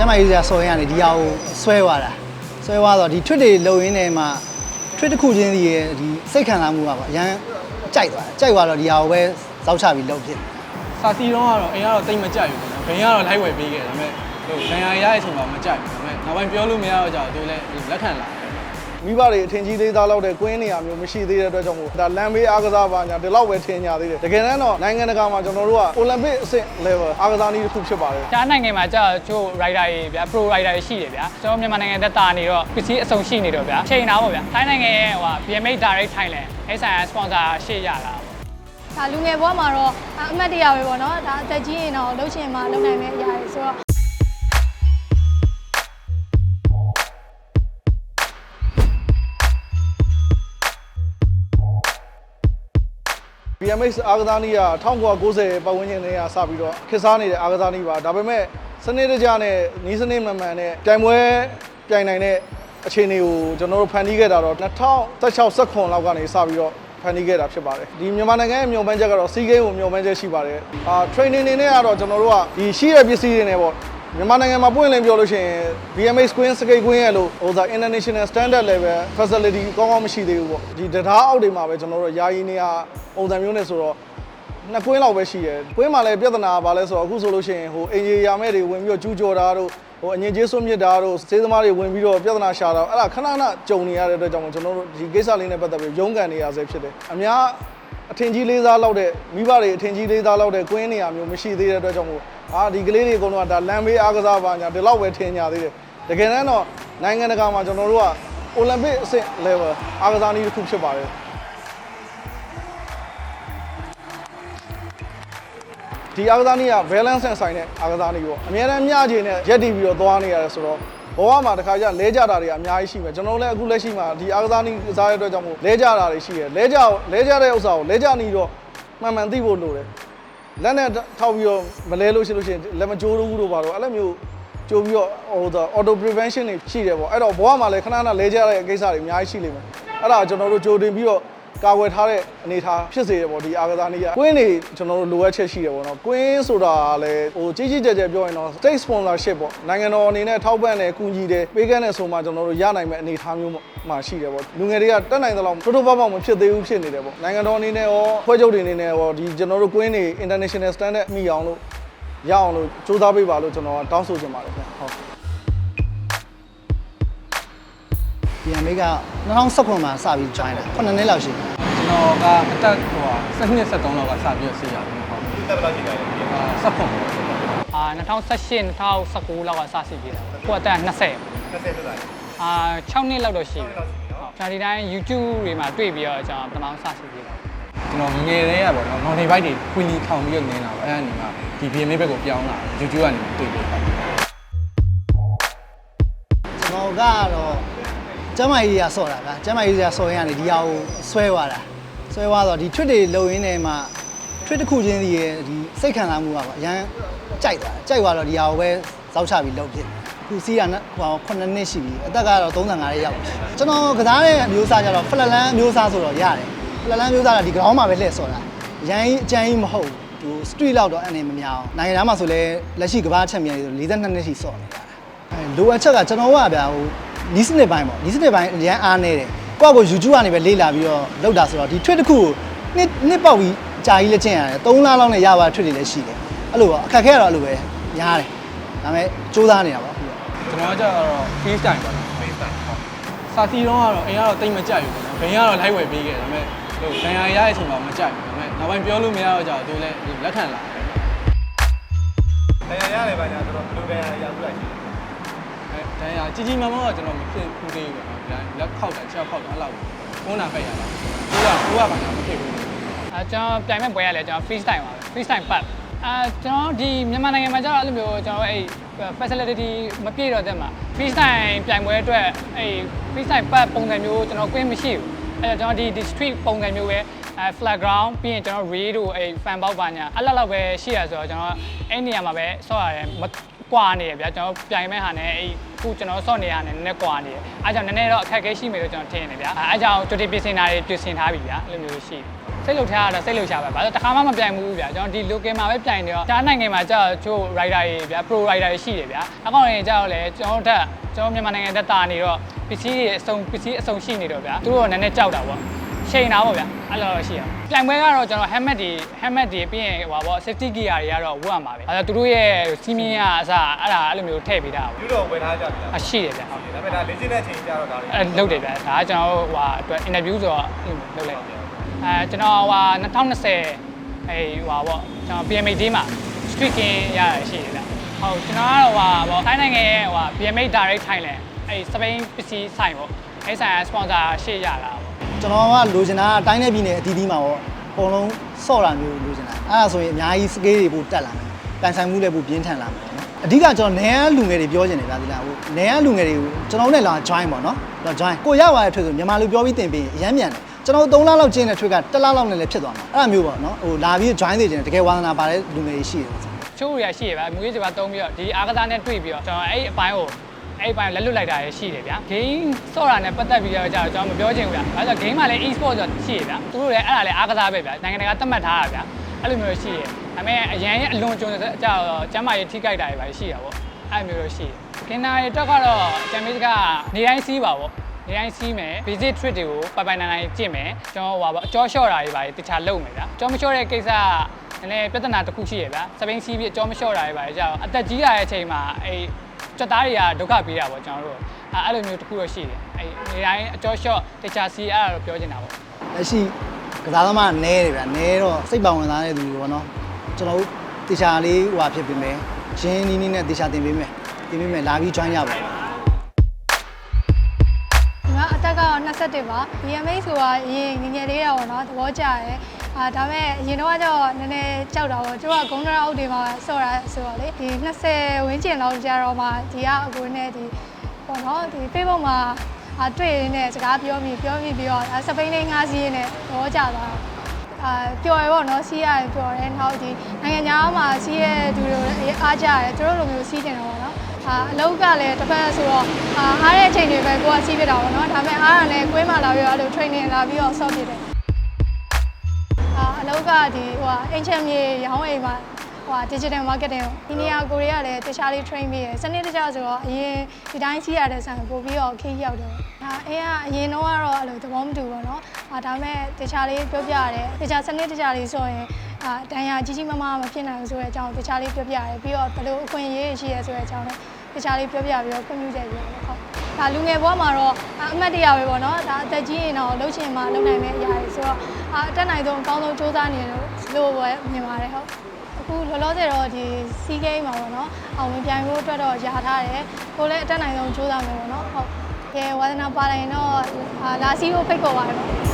ကျမ်းမာရေးစရာစော်ရင်ကနေဒီဟာကိုဆွဲသွားတာဆွဲသွားတော့ဒီထွတ်တွေလုံရင်းနေမှာထွတ်တစ်ခုချင်းစီရဲ့ဒီစိတ်ခံစားမှုကပေါ့အရန်ကြိုက်သွားတယ်ကြိုက်သွားတော့ဒီဟာကိုပဲဇောက်ချပြီးလုပ်ဖြစ်တယ်စာစီတော့ကတော့အိမ်ကတော့တိတ်မကြိုက်ဘူးပေါ့နော်ဘိန်းကတော့လိုက်ဝယ်ပေးခဲ့တယ်ဒါပေမဲ့ဟိုဒဏ်ရာရတဲ့အချိန်မှာမကြိုက်ဘူးဒါပေမဲ့နောက်ပိုင်းပြောလို့မရတော့ကြတော့သူလည်းလက်ခံလာတယ် မိဘတွေအထင်ကြီးသေးသားလောက်တဲ့ကွင်းနေရာမျိုးမရှိသေးတဲ့အတွက်ကြောင့်မို့ဒါလမ်းဘေးအားကစားပါညာဒီလောက်ပဲထင်ညာသေးတယ်တကယ်တမ်းတော့နိုင်ငံတကာမှာကျွန်တော်တို့ကအိုလံပစ်အဆင့် level အားကစားနည်းတစ်ခုဖြစ်ပါတယ်။ကြားနိုင်ငံမှာကြာချို့ rider တွေဗျာ pro rider တွေရှိတယ်ဗျာ။ကျွန်တော်မြန်မာနိုင်ငံသက်တာနေတော့ပစ္စည်းအစုံရှိနေတော့ဗျာ။ချိန်တာပေါ့ဗျာ။ထိုင်းနိုင်ငံရဲ့ဟို BMX Direct Thailand အဲ့ဆိုင်ရာ sponsor ရှေ့ရတာပေါ့ဒါလူငယ်ဘဝမှာတော့အမှတ်တရပဲပေါ့နော်ဒါအသက်ကြီးရင်တော့လှုပ်ရှင်မှာလုံနိုင်မယ့်အရာတွေဆိုတော့။ BMX အားကစားနည်းက1990ပတ်ဝန်းကျင်နဲ့ကစပြီးတော့ခေတ်စားနေတဲ့အားကစားနည်းပါဒါပေမဲ့စနစ်တကျနဲ့နီးစနစ်မှန်မှန်နဲ့ပြိုင်ပွဲပြိုင်နိုင်တဲ့အခြေအနေကိုကျွန်တော်တို့ဖန်တီးခဲ့တာတော့2016 19လောက်ကနေစပြီးတော့ဖန်တီးခဲ့တာဖြစ်ပါတယ်ဒီမြန်မာနိုင်ငံရဲ့မျှော်မှန်းချက်ကတော့စီးကိန်းကိုမျှော်မှန်းချက်ရှိပါတယ်အာ training နေနဲ့ကတော့ကျွန်တော်တို့ကဒီရှိတဲ့ပစ္စည်းတွေနဲ့ပေါ့ မြန်မာနိုင်ငံမှာပွင့်လင်းပြောလို့ရှိရင် BMX Queen Skate Queen ရဲ့လို့ဟိုသာ international standard level facility ကောင်းကောင်းမရှိသေးဘူးပေါ့ဒီတရားအောက်တွေမှာပဲကျွန်တော်တို့ယာယီနေရပုံစံမျိုးနဲ့ဆိုတော့နှစ်ကွင်းလောက်ပဲရှိတယ်ကွင်းမှာလည်းပြဿနာကဘာလဲဆိုတော့အခုဆိုလို့ရှိရင်ဟိုအင်ဂျီယာမဲ့တွေဝင်ပြီးတော့ကျူးကျော်တာတို့ဟိုအငင်ကျေးစွန့်မြစ်တာတို့စေးသမားတွေဝင်ပြီးတော့ပြဿနာရှာတာအဲ့ဒါခဏခဏကြုံနေရတဲ့အတွက်ကြောင့်မို့ကျွန်တော်တို့ဒီကိစ္စလေးနဲ့ပတ်သက်ပြီးရုန်းကန်နေရဆဲဖြစ်တယ်အများ အထင်ကြီးလေးစားလောက်တဲ့မိဘတွေအထင်ကြီးလေးစားလောက်တဲ့ကွင်းနေရာမျိုးမရှိသေးတဲ့အတွက်ကြောင့်မို့အာဒီကလေးတွေအကုန်လုံးကဒါလမ်းဘေးအားကစားပါညာဒီလောက်ပဲထင်ညာသေးတယ်တကယ်တမ်းတော့နိုင်ငံတကာမှာကျွန်တော်တို့ကအိုလံပစ်အဆင့် level အားကစားနည်းတစ်ခုဖြစ်ပါတယ်ဒီအားကစားနည်းက balance နဲ့ဆိုင်တဲ့အားကစားနည်းပေါ့အများအားမျှချင်နဲ့ရက်တည်ပြီးတော့သွားနေရတယ်ဆိုတော့ ဘဝမှာတစ်ခါကျလဲကြတာတွေကအများကြီးရှိမယ်ကျွန်တော်လည်းအခုလက်ရှိမှာဒီအားကစားနည်းကစားရတဲ့အတွက်ကြောင့်မို့လဲကြတာတွေရှိတယ်လဲကြလဲကြတဲ့ဥစ္စာကိုလဲကြနေတော့မှန်မှန်သိဖို့လိုတယ်လက်နဲ့ထောက်ပြီးတော့မလဲလို့ရှိလို့ရှိရင်လက်မကြိုးဘူးလို့ပါတော့အဲ့လိုမျိုးကြိုးပြီးတော့ဟိုဒါ auto prevention တွေရှိတယ်ပေါ့အဲ့တော့ဘဝမှာလည်းခဏခဏလဲကြတဲ့ကိစ္စတွေအများကြီးရှိလိမ့်မယ်အဲ့ဒါကျွန်တော်တို့ကြိုတင်ပြီးတော့ ကာကွယ်ထားတဲ့အနေအထားဖြစ်စေရပေါ့ဒီအာကစားနည်းကကွင်းတွေကျွန်တော်တို့လိုအပ်ချက်ရှိတယ်ပေါ့နော်ကွင်းဆိုတာလည်းဟိုကြီးကြီးကျယ်ကျယ်ပြောရင်တော့ state sponsorship ပေါ့နိုင်ငံတော်အနေနဲ့ထောက်ပံ့တယ်ကူညီတယ်ပေးကမ်းတယ်ဆိုမှကျွန်တော်တို့ရနိုင်မယ့်အနေအထားမျိုးမှာရှိတယ်ပေါ့လူငယ်တွေကတက်နိုင်သလောက်တိုးတိုးပေါက်ပေါက်မဖြစ်သေးဘူးဖြစ်နေတယ်ပေါ့နိုင်ငံတော်အနေနဲ့ရောဖွဲ့ချုပ်တွေအနေနဲ့ရောဒီကျွန်တော်တို့ကွင်းတွေ international standard မိအောင်လို့ရအောင်လို့စူးစမ်းပေးပါလို့ကျွန်တော်ကတောင်းဆိုချင်ပါတယ်ခင်ဗျဟုတ် ပြန်မေးက2019မှာစပြီး join တာ9နှစ်လောက်ရှိပြီကျွန်တော်ကအသက်ဟိုဟာ12 73လောက်ကစပြီးတော့ဆေးရတယ်ဟုတ်ဒီတက်ဘယ်လောက်ရှိကြလဲအာဆက်ဖွန်။အာ2018 2019လောက်ကစစီပြေတာ။ကိုယ့်အသက်20 20တက်လာ။အာ6နှစ်လောက်တော့ရှိပြီ။ဟုတ်။ကျွန်တော်ဒီတိုင်း YouTube တွေမှာတွေ့ပြီးတော့ကျွန်တော်ပထမစစီပြေတာ။ကျွန်တော်ငငယ်တည်းကပေါ့နော် non bike တွေခွင်လီထောင်ပြီးတော့နင်းတာပေါ့အဲ့ဒါနေမှာဒီ BMX ဘက်ကိုပြောင်းလာ YouTube ကနေတွေ့ပြီးပေါ့ကျွန်တော်ကတော့ ကျမ်းမာရေးစရာစော်တာဗျာကျမ်းမာရေးစရာစော်ရင်ကနေဒီဟာကိုဆွဲသွားတာဆွဲသွားတော့ဒီထွတ်တွေလုံရင်းနေမှာထွတ်တစ်ခုချင်းစီရဲ့ဒီစိတ်ခံစားမှုကပေါ့အရန်ကြိုက်သွားတယ်ကြိုက်သွားတော့ဒီဟာကိုပဲဇောက်ချပြီးလုပ်ဖြစ်တယ်ခုစီးရဟို9နှစ်ရှိပြီအသက်ကတော့35ရဲ့ရောက်ပြီကျွန်တော်ကစားတဲ့အမျိုးအစားကျတော့ဖလလန်အမျိုးအစားဆိုတော့ရတယ်ဖလလန်အမျိုးအစားကဒီ ground မှာပဲလှည့်စော်တာရန်ကြီးအကျန်းကြီးမဟုတ်ဘူးဟို street လောက်တော့အနေမများအောင်နိုင်ငံသားမှာဆိုလဲလက်ရှိကမ္ဘာချန်ပီယံတွေဆို42နှစ်ရှိစော်နေတာအဲလိုအပ်ချက်ကကျွန်တော်ကဗျာဟို နီးစနစ်ပိုင်းပေါ့နီးစနစ်ပိုင်းအရန်အားနေတယ်ကိုယ့်ကို YouTube ကနေပဲလေ့လာပြီးတော့လောက်တာဆိုတော့ဒီ tweet တစ်ခုကိုနှစ်နှစ်ပေါက်ပြီးအကြာကြီးလက်ကျင့်ရတယ်3လလောက်နဲ့ရပါ tweet တွေလည်းရှိတယ်အဲ့လိုပေါ့အခက်ခဲကတော့အဲ့လိုပဲရားတယ်ဒါပေမဲ့စူးစမ်းနေတာပေါ့အခုတော့ကျွန်တော်ကကြတော့ face time ပေါ့နော် face time ဟုတ်စာစီတော့ကတော့အိမ်ကတော့တိတ်မကြိုက်ဘူးပေါ့နော်ဘိန်းကတော့လိုက်ဝယ်ပေးခဲ့တယ်ဒါပေမဲ့ဟိုဒဏ်ရာရတဲ့အချိန်မှာမကြိုက်ဘူးဒါပေမဲ့နောက်ပိုင်းပြောလို့မရတော့ကြတော့သူလည်းလက်ခံလာတယ်တရားရတယ်ဗျာညာဆိုတော့ဘယ်လိုပဲရရဘူးလားရှိတယ် အဲတန်းရကြီးကြီးမားမားတော့ကျွန်တော်မဖြစ်ဘူးသေးဘူးပေါ့နော်လက်ခောက်တာချက်ခောက်တာအဲ့လောက်ကိုနာပိတ်ရတာကိုကကိုကဘာမှမဖြစ်ဘူးအဲကျွန်တော်ပြိုင်မဲ့ပွဲရလဲကျွန်တော် freestyle ပါပဲ freestyle ပတ်အဲကျွန်တော်ဒီမြန်မာနိုင်ငံမှာကျတော့အဲ့လိုမျိုးကျွန်တော်အဲ့ facility မပြည့်တော့တဲ့မှာ freestyle ပြိုင်ပွဲအတွက်အဲ့ freestyle ပတ်ပုံစံမျိုးကျွန်တော်ကွင်းမရှိဘူးအဲ့တော့ကျွန်တော်ဒီဒီ street ပုံစံမျိုးပဲ အဲ flat ground ပြီးရင်ကျွန်တော် rail တို့အဲ့ fan box ပါညာအဲ့လောက်လောက်ပဲရှိရဆိုတော့ကျွန်တော်အဲ့နေရာမှာပဲဆော့ရတယ်မကွာနေရဗျာကျွန်တော်ပြိုင်မဲ့ဟာနဲ့အဲ့ခုကျွန်တော်ဆော့နေရနဲ့နည်းနည်းကွာနေရအဲကြောင့်နည်းနည်းတော့အခက်အခဲရှိမယ်လို့ကျွန်တော်ထင်နေဗျာအဲအကြောင့်ကြိုတင်ပြင်ဆင်တာတွေပြင်ဆင်ထားပြီဗျာအဲ့လိုမျိုးရှိတယ်စိတ်လှုပ်ရှားရတော့စိတ်လှုပ်ရှားပဲဘာလို့တခါမှမပြိုင်ဘူးဗျာကျွန်တော်ဒီ local မှာပဲပြိုင်နေတော့ဒါနိုင်ငံမှာကျတော့ချို့ rider တွေဗျာ pro rider တွေရှိတယ်ဗျာအကောင်တွေကျတော့လေကျွန်တော်တို့တက်ကျွန်တော်မြန်မာနိုင်ငံတက်တာနေတော့ပစ္စည်းတွေအစုံပစ္စည်းအစုံရှိနေတော့ဗျာသူတို့ကနည်းနည်းကြောက်တာပေါ့ ချိန်တာပေါ့ဗျာအဲ့လိုတော့ရှိရပြိုင်ပွဲကတော့ကျွန်တော် helmet တွေ helmet တွေပြီးရင်ဟိုပါပေါ့ safety gear တွေကတော့ဝတ်ရမှာပဲအဲ့ဒါသူတို့ရဲ့စီးမင်းရအစားအဲ့ဒါအဲ့လိုမျိုးထည့်ပေးတာပေါ့ယူတော့ဝင်ထားကြပြီလားအရှိတယ်ဗျာဟုတ်တယ်ဒါပေမဲ့ဒါလေ့ကျင့်တဲ့အချိန်ကျတော့ဒါတွေအဲလုပ်တယ်ဗျာဒါကကျွန်တော်တို့ဟိုအတွက် interview ဆိုတော့လုပ်လိုက်တယ်အဲကျွန်တော်ဟို2020အဲဟိုပါပေါ့ကျွန်တော် PMA day မှာ street king ရရရှိတယ်ဗျဟုတ်ကျွန်တော်ကတော့ဟိုပါပေါ့ထိုင်းနိုင်ငံရဲ့ဟို PMA direct Thailand အဲစပိန်ပစ္စည်းဆိုင်ပေါ့အဲဆိုင်က sponsor ရှေ့ရလာပေါ့ ကျွန်တော်ကလိုချင်တာကတိုင်းနယ်ပြည်နယ်အသီးသီးမှာပေါ့အကုန်လုံးစော့တာမျိုးလိုချင်တာအဲ့ဒါဆိုရင်အများကြီးစကေးတွေပိုတက်လာမယ်ပန်ဆိုင်မှုလည်းပိုပြင်းထန်လာမယ်နော်အဓိကကျွန်တော်နယ်ကလူငယ်တွေပြောချင်တယ်ဗျာဒီလားဟိုနယ်ကလူငယ်တွေကိုကျွန်တော်နဲ့လာ join ပေါ့နော်တော့ join ကိုရပါတဲ့ trick ဆိုမြန်မာလူပြောပြီးတင်ပြီးအရမ်းမြန်တယ်ကျွန်တော်3လလောက်ကျင်းတဲ့ trick က1လလောက်နဲ့လည်းဖြစ်သွားမှာအဲ့ဒါမျိုးပေါ့နော်ဟိုလာပြီး join နေကြတယ်တကယ်ဝါသနာပါတဲ့လူငယ်တွေရှိတယ်ချိုးရရှိရပါမူရေးစပါတုံးပြီးတော့ဒီအားကစားနဲ့တွေ့ပြီးတော့ကျွန်တော်အဲ့အပိုင်းကို အဲ့အပိုင်းလက်လွတ်လိုက်တာရရှိတယ်ဗျာ game ဆော့တာနဲ့ပတ်သက်ပြီးတော့ကြာကျွန်တော်မပြောချင်ဘူးဗျာဒါဆို game မှာလည်း e-sport ဆိုရှိရဗျာသူတို့လည်းအဲ့ဒါလည်းအားကစားပဲဗျာနိုင်ငံတကာသတ်မှတ်ထားတာဗျာအဲ့လိုမျိုးရှိရဒါပေမဲ့အရန်ရဲ့အလွန်ကျွန်းကြာတော့ကျမ်းမာရေးထိကြိုက်တာတွေပါရှိတာပေါ့အဲ့လိုမျိုးတော့ရှိတယ်ကင်နာရီတက်ကတော့ဂျမ်မီစ်ကနေတိုင်းစီးပါပေါ့နေတိုင်းစီးမယ် visit trip တွေကိုပိုင်ပိုင်နိုင်နိုင်ကြည့်မယ်ကျွန်တော်ဟိုပါပေါ့အကျော်လျှော့တာတွေပါတခြားလုပ်မယ်ဗျာအကျော်မလျှော့တဲ့ကိစ္စကနည်းနည်းပြဿနာတစ်ခုရှိရဗျာစပိန်စီးပြီးအကျော်မလျှော့တာတွေပါလေကြာတော့အသက်ကြီးလာတဲ့အချိန်မှာအဲ ကြက်သားတွေကဒုက္ခပေးတာပေါ့ကျွန်တော်တို့အဲအဲ့လိုမျိုးတစ်ခုတော့ရှိတယ်အဲနေတိုင်းအကျော်လျှော့တခြားစီးအဲ့ဒါတော့ပြောချင်တာပေါ့လက်ရှိကစားသမားနဲတယ်ဗျာနဲတော့စိတ်ပါဝင်စားတဲ့သူတွေပေါ့နော်ကျွန်တော်တို့တေချာလေးဟွာဖြစ်ပေးမယ်ရင်းနီးနီးနဲ့တေချာတင်ပေးမယ်တင်ပေးမယ်လာပြီး join ရပါဒီမှာအသက်ကတော့21ပါ BMA ဆိုတာအရင်ငယ်ငယ်လေးတော့ဗောနော်သဘောကျတယ် အာဒါပေမဲ့အရင်တော့ကျတော့နည်းနည်းကြောက်တာပေါ့ကျွန်တော်ကဂုံးဒရာအုပ်တွေမှာဆော့တာဆိုတော့လေဒီ20ဝန်းကျင်လောက်ကြာတော့မှဒီကအကိုနဲ့ဒီပေါ့နော်ဒီ Facebook မှာအာတွေ့ရင်းနဲ့စကားပြောမိပြောမိပြီးတော့စပိန်လေးငါးစီးရင်းနဲ့သဘောကျသွားတာအာပျော်ရပေါ့နော်စီးရတယ်ပျော်တယ်နောက်ဒီနိုင်ငံခြားမှာစီးရတဲ့သူတွေလည်းအားကြတယ်သူတို့လိုမျိုးစီးတင်တော့ပေါ့နော်အာအလောက်ကလည်းတစ်ဖက်ဆိုတော့အာအားတဲ့အချိန်တွေပဲကိုကစီးပြတာပေါ့နော်ဒါပေမဲ့အားရလည်းကွေးမှလာပြီးတော့အဲ့လို training လာပြီးတော့ဆော့ပြတယ် အာအလောက်ကဒီဟိုဟာအင်ချမ်မြေရောင်းအိမ်မှာဟိုဟာ digital marketing ကိုဒီနေရာကိုရီးယားလည်းတခြားလေး train ပြီးရယ်စနစ်တကျဆိုတော့အရင်ဒီတိုင်းစီးရတဲ့ဆန်ပို့ပြီးတော့ခေးရောက်တယ်ဒါအင်းကအရင်တော့ကတော့အဲ့လိုသဘောမတူဘူးเนาะအာဒါပေမဲ့တခြားလေးပြောပြရတယ်တခြားစနစ်တကျလေးဆိုရင်အာဒဏ်ရာကြီးကြီးမားမားမဖြစ်နိုင်ဘူးဆိုတဲ့အကြောင်းတခြားလေးပြောပြရတယ်ပြီးတော့ဘယ်လိုအခွင့်အရေးရှိရဆိုတဲ့အကြောင်းလည်းတခြားလေးပြောပြပြီးတော့ခွင့်ပြုချက်ရတယ်ဟုတ် ဒါလူငယ်ဘဝမှာတော့အာအမှတ်တရပဲပေါ့နော်ဒါအသက်ကြီးရင်တော့လှုပ်ရှင်မှာလှုပ်နိုင်မယ့်အရာတွေဆိုတော့အာအတက်နိုင်ဆုံးအကောင်းဆုံးစူးစမ်းနေလို့လို့ပဲမြင်ပါတယ်ဟုတ်အခုလောလောဆယ်တော့ဒီစီးကိန်းမှာပေါ့နော်အောင်ဝင်ပြိုင်ဖို့အတွက်တော့ယာထားတယ်ကိုလည်းအတက်နိုင်ဆုံးကြိုးစားမယ်ပေါ့နော်ဟုတ်ကဲဝါသနာပါတိုင်းတော့အာလာစီကိုဖိတ်ခေါ်ပါတယ်ပေါ့